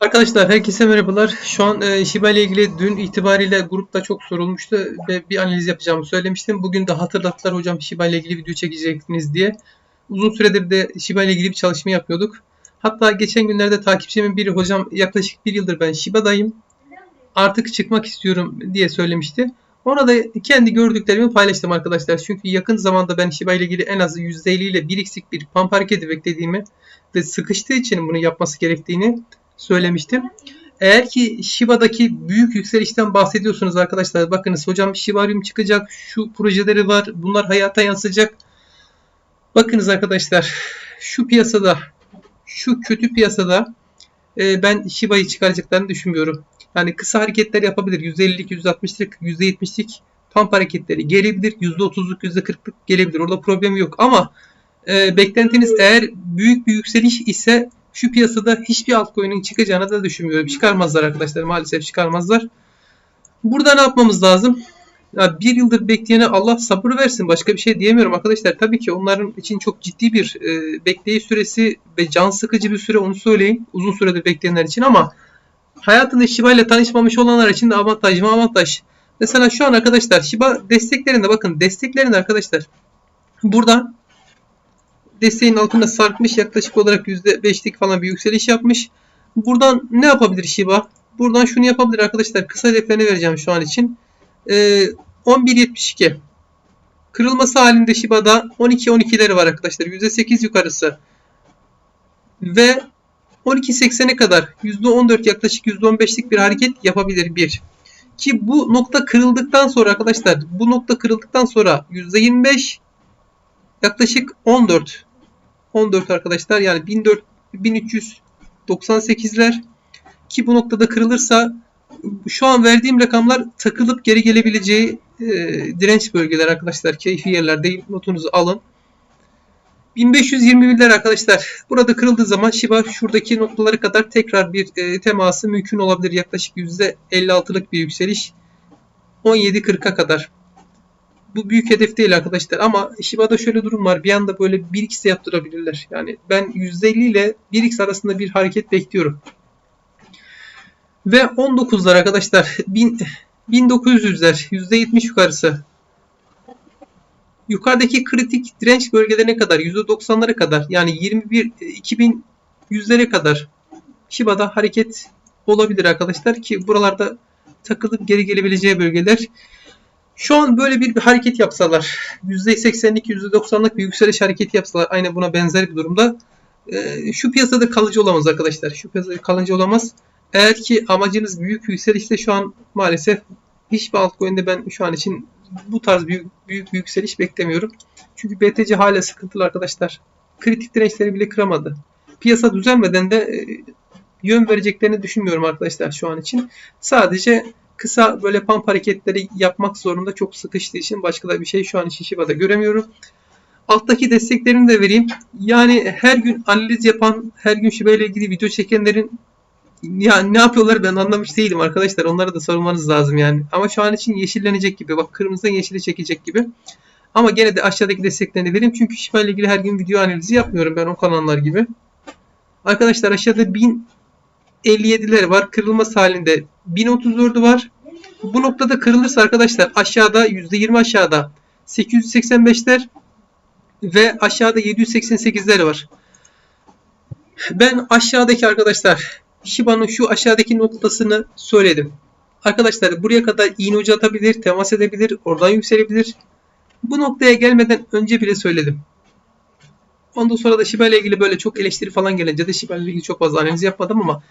Arkadaşlar herkese merhabalar. Şu an e, Shiba ile ilgili dün itibariyle grupta çok sorulmuştu ve bir analiz yapacağımı söylemiştim. Bugün de hatırlattılar hocam Shiba ile ilgili video çekecektiniz diye. Uzun süredir de Shiba ile ilgili bir çalışma yapıyorduk. Hatta geçen günlerde takipçimin biri hocam yaklaşık bir yıldır ben Shiba'dayım. Artık çıkmak istiyorum diye söylemişti. Ona da kendi gördüklerimi paylaştım arkadaşlar. Çünkü yakın zamanda ben Shiba ile ilgili en az %50 ile 1x'lik bir pump hareketi beklediğimi ve sıkıştığı için bunu yapması gerektiğini söylemiştim. Eğer ki Shiba'daki büyük yükselişten bahsediyorsunuz arkadaşlar bakınız hocam Shibarium çıkacak şu projeleri var bunlar hayata yansıyacak. Bakınız arkadaşlar şu piyasada şu kötü piyasada e, ben Shiba'yı çıkaracaklarını düşünmüyorum. Yani kısa hareketler yapabilir. %50'lik, %60'lık, %70'lik pump hareketleri gelebilir. %30'luk, %40'lık gelebilir. Orada problem yok. Ama e, beklentiniz eğer büyük bir yükseliş ise şu piyasada hiçbir altcoin'in çıkacağını da düşünmüyorum. Çıkarmazlar arkadaşlar. Maalesef çıkarmazlar. Burada ne yapmamız lazım? Ya bir yıldır bekleyene Allah sabır versin. Başka bir şey diyemiyorum arkadaşlar. Tabii ki onların için çok ciddi bir e, bekleyiş süresi ve can sıkıcı bir süre onu söyleyeyim. Uzun süredir bekleyenler için ama hayatında Shiba ile tanışmamış olanlar için de avantaj mı avantaj. Mesela şu an arkadaşlar Shiba desteklerinde bakın desteklerinde arkadaşlar burada desteğin altında sarkmış yaklaşık olarak %5'lik falan bir yükseliş yapmış. Buradan ne yapabilir Shiba? Buradan şunu yapabilir arkadaşlar. Kısa hedeflerini vereceğim şu an için. Ee, 11.72 kırılması halinde Shiba'da 12-12'leri var arkadaşlar. %8 yukarısı. Ve 12.80'e kadar %14 yaklaşık %15'lik bir hareket yapabilir bir. Ki bu nokta kırıldıktan sonra arkadaşlar bu nokta kırıldıktan sonra %25 yaklaşık 14 14 arkadaşlar yani 14 1398'ler ki bu noktada kırılırsa şu an verdiğim rakamlar takılıp geri gelebileceği e, direnç bölgeler arkadaşlar. Keyfi yerler değil. Notunuzu alın. 1521'ler arkadaşlar. Burada kırıldığı zaman Shiba şuradaki noktaları kadar tekrar bir e, teması mümkün olabilir. Yaklaşık %56'lık bir yükseliş. 17.40'a kadar. Bu büyük hedef değil arkadaşlar ama Shiba'da şöyle durum var. Bir anda böyle 1x de yaptırabilirler. Yani ben %50 ile 1x arasında bir hareket bekliyorum. Ve 19'lar arkadaşlar 1000, 1900'ler %70 yukarısı. Yukarıdaki kritik direnç bölgelerine kadar %90'lara kadar yani 21 2100'lere kadar Shiba'da hareket olabilir arkadaşlar ki buralarda takılıp geri gelebileceği bölgeler. Şu an böyle bir, bir hareket yapsalar %82 %90'lık bir yükseliş hareketi yapsalar aynı buna benzer bir durumda e, şu piyasada kalıcı olamaz arkadaşlar. Şu piyasada kalıcı olamaz. Eğer ki amacınız büyük yükselişte şu an maalesef hiçbir altcoin'de ben şu an için bu tarz büyük, büyük bir yükseliş beklemiyorum. Çünkü BTC hala sıkıntılı arkadaşlar. Kritik dirençleri bile kıramadı. Piyasa düzelmeden de e, yön vereceklerini düşünmüyorum arkadaşlar şu an için. Sadece kısa böyle pump hareketleri yapmak zorunda çok sıkıştığı için başka da bir şey şu an için Shiba'da göremiyorum. Alttaki desteklerini de vereyim. Yani her gün analiz yapan, her gün Shiba ile ilgili video çekenlerin ya ne yapıyorlar ben anlamış değilim arkadaşlar. Onlara da sormanız lazım yani. Ama şu an için yeşillenecek gibi. Bak kırmızıdan yeşile çekecek gibi. Ama gene de aşağıdaki desteklerini vereyim. Çünkü Shiba ile ilgili her gün video analizi yapmıyorum ben o kanallar gibi. Arkadaşlar aşağıda 1057'ler var. Kırılması halinde 1034'ü var. Bu noktada kırılırsa arkadaşlar aşağıda %20 aşağıda 885'ler ve aşağıda 788'ler var. Ben aşağıdaki arkadaşlar Shiba'nın şu aşağıdaki noktasını söyledim. Arkadaşlar buraya kadar iğne ucu atabilir, temas edebilir, oradan yükselebilir. Bu noktaya gelmeden önce bile söyledim. Ondan sonra da Shiba ile ilgili böyle çok eleştiri falan gelince de Shiba ile ilgili çok fazla analiz yapmadım ama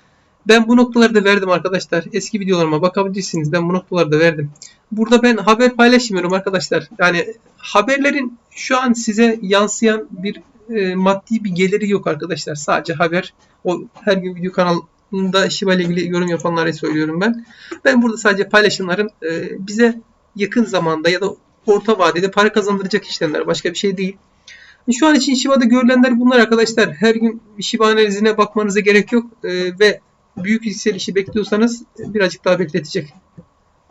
ben bu noktaları da verdim arkadaşlar. Eski videolarıma bakabilirsiniz. Ben bu noktaları da verdim. Burada ben haber paylaşmıyorum arkadaşlar. Yani haberlerin şu an size yansıyan bir e, maddi bir geliri yok arkadaşlar. Sadece haber. O her gün video kanalında Shiba ile ilgili yorum yapanlara söylüyorum ben. Ben burada sadece paylaşımların e, bize yakın zamanda ya da orta vadede para kazandıracak işlemler. Başka bir şey değil. Şu an için Shiba'da görülenler bunlar arkadaşlar. Her gün Shiba analizine bakmanıza gerek yok. E, ve büyük yükselişi bekliyorsanız birazcık daha bekletecek.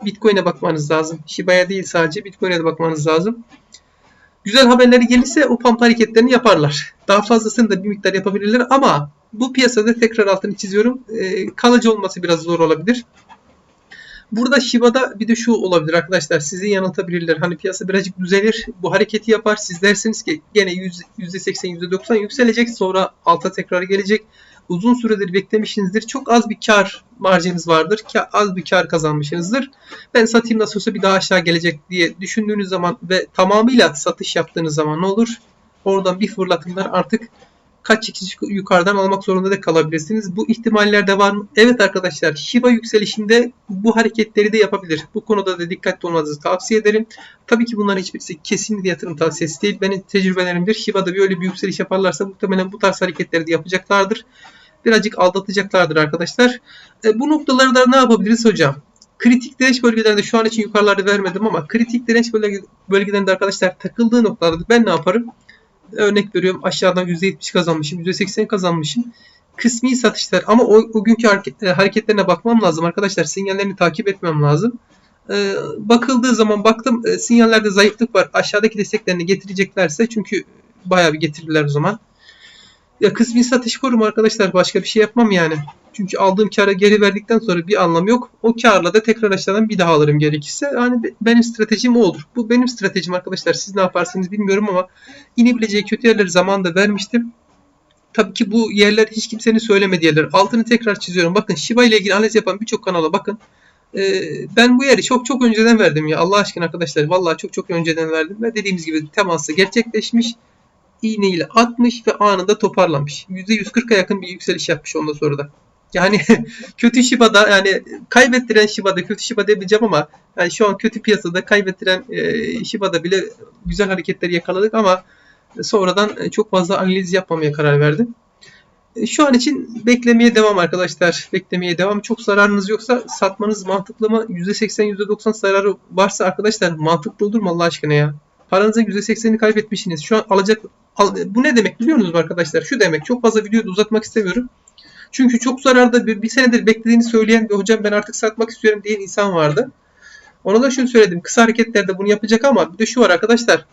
Bitcoin'e bakmanız lazım. Shiba'ya değil sadece Bitcoin'e de bakmanız lazım. Güzel haberleri gelirse o pump hareketlerini yaparlar. Daha fazlasını da bir miktar yapabilirler ama Bu piyasada tekrar altını çiziyorum. e, kalıcı olması biraz zor olabilir. Burada Shiba'da bir de şu olabilir arkadaşlar. Sizi yanıltabilirler. Hani piyasa birazcık düzelir. Bu hareketi yapar. Siz dersiniz ki gene %80 %90 yükselecek. Sonra alta tekrar gelecek. Uzun süredir beklemişsinizdir. Çok az bir kar marjiniz vardır. Ka- Az bir kar kazanmışsınızdır. Ben satayım nasıl olsa bir daha aşağı gelecek diye düşündüğünüz zaman ve tamamıyla satış yaptığınız zaman ne olur? Oradan bir fırlatımlar artık kaç kişi yukarıdan almak zorunda da kalabilirsiniz. Bu ihtimaller de var mı? Evet arkadaşlar Shiba yükselişinde bu hareketleri de yapabilir. Bu konuda da dikkatli olmanızı tavsiye ederim. Tabii ki bunların hiçbirisi kesinlikle yatırım tavsiyesi değil. Benim tecrübelerimdir. Shiba'da böyle bir yükseliş yaparlarsa muhtemelen bu tarz hareketleri de yapacaklardır. Birazcık aldatacaklardır arkadaşlar. E, bu noktalarda ne yapabiliriz hocam? Kritik direnç bölgelerinde şu an için yukarılarda vermedim ama kritik direnç bölge- bölgelerinde arkadaşlar takıldığı noktalarda ben ne yaparım? Örnek veriyorum aşağıdan %70 kazanmışım, %80 kazanmışım. Kısmi satışlar ama o, o günkü e, hareketlerine bakmam lazım arkadaşlar. Sinyallerini takip etmem lazım. E, bakıldığı zaman baktım e, sinyallerde zayıflık var. Aşağıdaki desteklerini getireceklerse çünkü bayağı bir getirirler o zaman. Ya kısmi satış korum arkadaşlar. Başka bir şey yapmam yani. Çünkü aldığım kârı geri verdikten sonra bir anlam yok. O kârla da tekrar aşağıdan bir daha alırım gerekirse. Yani be- benim stratejim o olur. Bu benim stratejim arkadaşlar. Siz ne yaparsınız bilmiyorum ama inebileceği kötü yerleri zamanında vermiştim. Tabii ki bu yerler hiç kimsenin söylemediği yerler. Altını tekrar çiziyorum. Bakın Shiba ile ilgili analiz yapan birçok kanala bakın. Ee, ben bu yeri çok çok önceden verdim ya. Allah aşkına arkadaşlar. Vallahi çok çok önceden verdim. Ve dediğimiz gibi teması gerçekleşmiş iğne ile atmış ve anında toparlamış. %140'a yakın bir yükseliş yapmış ondan sonra da. Yani kötü Shiba'da yani kaybettiren Shiba'da kötü Shiba demeyeceğim ama yani şu an kötü piyasada kaybettiren e, Shiba'da bile güzel hareketleri yakaladık ama sonradan e, çok fazla analiz yapmamaya karar verdim. E, Şu an için beklemeye devam arkadaşlar. Beklemeye devam. Çok zararınız yoksa satmanız mantıklı mı? %80 %90 zararı varsa arkadaşlar mantıklı olur mu Allah aşkına ya? Paranızın %80'ini kaybetmişsiniz. Şu an alacak al- bu ne demek biliyor musunuz arkadaşlar? Şu demek. Çok fazla videoyu uzatmak istemiyorum. Çünkü çok zararda bir, bir senedir beklediğini söyleyen ve hocam ben artık satmak istiyorum diyen insan vardı. Ona da şunu söyledim. Kısa hareketlerde bunu yapacak ama bir de şu var arkadaşlar.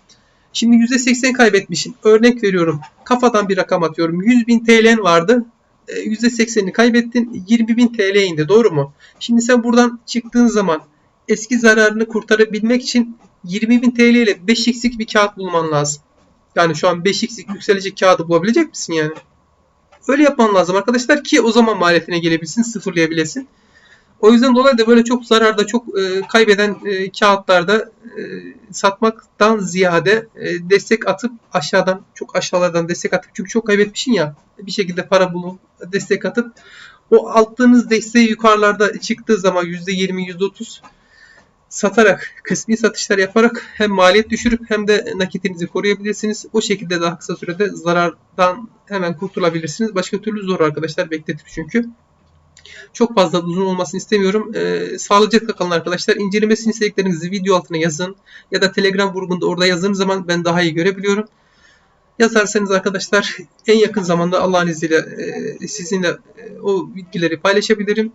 Şimdi %80 kaybetmişsin. Örnek veriyorum. Kafadan bir rakam atıyorum. 100.000 TL'n vardı. E, %80'ini kaybettin. 20.000 TL indi. Doğru mu? Şimdi sen buradan çıktığın zaman eski zararını kurtarabilmek için 20.000 TL ile 5x'lik bir kağıt bulman lazım. Yani şu an 5x'lik yükselecek kağıdı bulabilecek misin yani? Öyle yapman lazım arkadaşlar ki o zaman maliyetine gelebilsin, sıfırlayabilesin. O yüzden dolayı da böyle çok zararda, çok e, kaybeden e, kağıtlarda e, satmaktan ziyade e, destek atıp aşağıdan, çok aşağılardan destek atıp çünkü çok kaybetmişsin ya bir şekilde para bulup destek atıp o attığınız desteği yukarılarda çıktığı zaman %20, %30 satarak, kısmi satışlar yaparak hem maliyet düşürüp hem de nakitinizi koruyabilirsiniz. O şekilde daha kısa sürede zarardan hemen kurtulabilirsiniz. Başka türlü zor arkadaşlar bekletir çünkü. Çok fazla uzun olmasını istemiyorum. Ee, sağlıcakla kalın arkadaşlar. İncelemesini istediklerinizi video altına yazın. Ya da Telegram grubunda orada yazdığınız zaman ben daha iyi görebiliyorum. Yazarsanız arkadaşlar en yakın zamanda Allah'ın izniyle e, sizinle e, o bilgileri paylaşabilirim.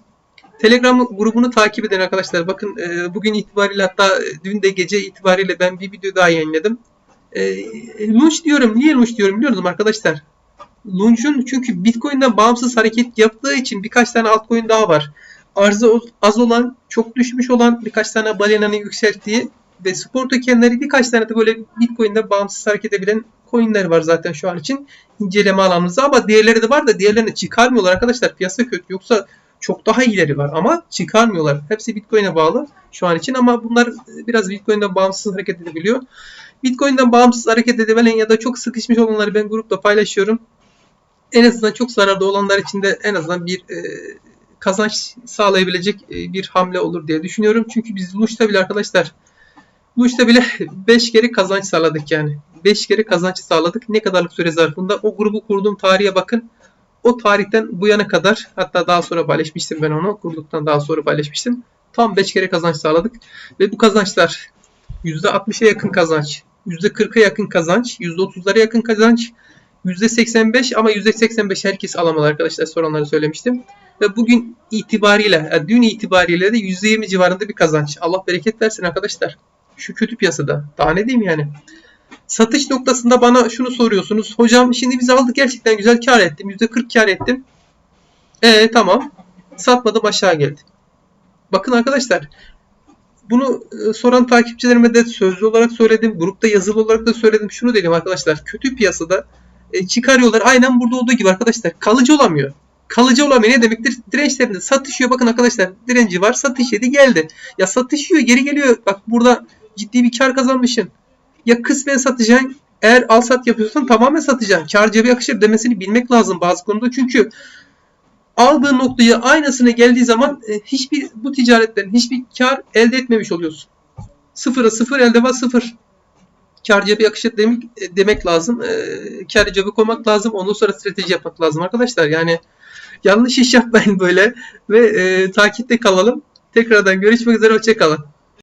Telegram grubunu takip eden arkadaşlar bakın e, bugün itibariyle hatta dün de gece itibariyle ben bir video daha yayınladım. E, Lunch diyorum. Niye Lunch diyorum biliyor musunuz arkadaşlar? Lunch'un çünkü Bitcoin'den bağımsız hareket yaptığı için birkaç tane altcoin daha var. Arzı az olan, çok düşmüş olan birkaç tane balenanın yükselttiği ve spor tokenleri birkaç tane de böyle Bitcoin'de bağımsız hareket edebilen coinler var zaten şu an için inceleme alanımızda ama diğerleri de var da diğerlerini çıkarmıyorlar arkadaşlar. Piyasa kötü. Yoksa çok daha iyileri var ama çıkarmıyorlar. Hepsi Bitcoin'e bağlı şu an için ama bunlar biraz Bitcoin'den bağımsız hareket edebiliyor. Bitcoin'den bağımsız hareket edebilen ya da çok sıkışmış olanları ben grupta paylaşıyorum. En azından çok zararda olanlar için de en azından bir e, kazanç sağlayabilecek e, bir hamle olur diye düşünüyorum. Çünkü biz Lush'ta bile arkadaşlar Lush'ta bile 5 kere kazanç sağladık yani. 5 kere kazanç sağladık. Ne kadarlık süre zarfında o grubu kurduğum tarihe bakın. O tarihten bu yana kadar hatta daha sonra paylaşmıştım ben onu. Kurduktan daha sonra paylaşmıştım. Tam 5 kere kazanç sağladık. Ve bu kazançlar %60'a yakın kazanç, %40'a yakın kazanç, %30'lara yakın kazanç, %85 ama %85 herkes alamadı arkadaşlar soranları söylemiştim. Ve bugün itibariyle, yani dün itibariyle de %20 civarında bir kazanç. Allah bereket versin arkadaşlar. Şu kötü piyasada. Daha ne diyeyim yani. Satış noktasında bana şunu soruyorsunuz. Hocam şimdi biz aldık gerçekten güzel kar ettim. %40 kar ettim. E tamam. Satmadım aşağı geldi. Bakın arkadaşlar bunu e, soran takipçilerime de sözlü olarak söyledim. Grupta yazılı olarak da söyledim. Şunu dedim arkadaşlar. Kötü piyasada e, çıkarıyorlar. Aynen burada olduğu gibi arkadaşlar. Kalıcı olamıyor. Kalıcı olamıyor ne demektir? Dirençlerinde satışıyor. Bakın arkadaşlar direnci var. Satış yedi geldi. Ya satışıyor geri geliyor. Bak burada ciddi bir kar kazanmışsın. Ya kısmen satacaksın. Eğer al sat yapıyorsan tamamen satacaksın. Kar cebe yakışır demesini bilmek lazım bazı konuda. Çünkü aldığı noktaya aynısına geldiği zaman e, hiçbir bu ticaretten hiçbir kar elde etmemiş oluyorsun. Sıfıra sıfır elde var sıfır. Kar cebe yakışır demek, e, demek lazım. E, kar cebe koymak lazım. Ondan sonra strateji yapmak lazım arkadaşlar. Yani yanlış iş yapmayın böyle ve e, takipte kalalım. Tekrardan görüşmek üzere. Hoşçakalın.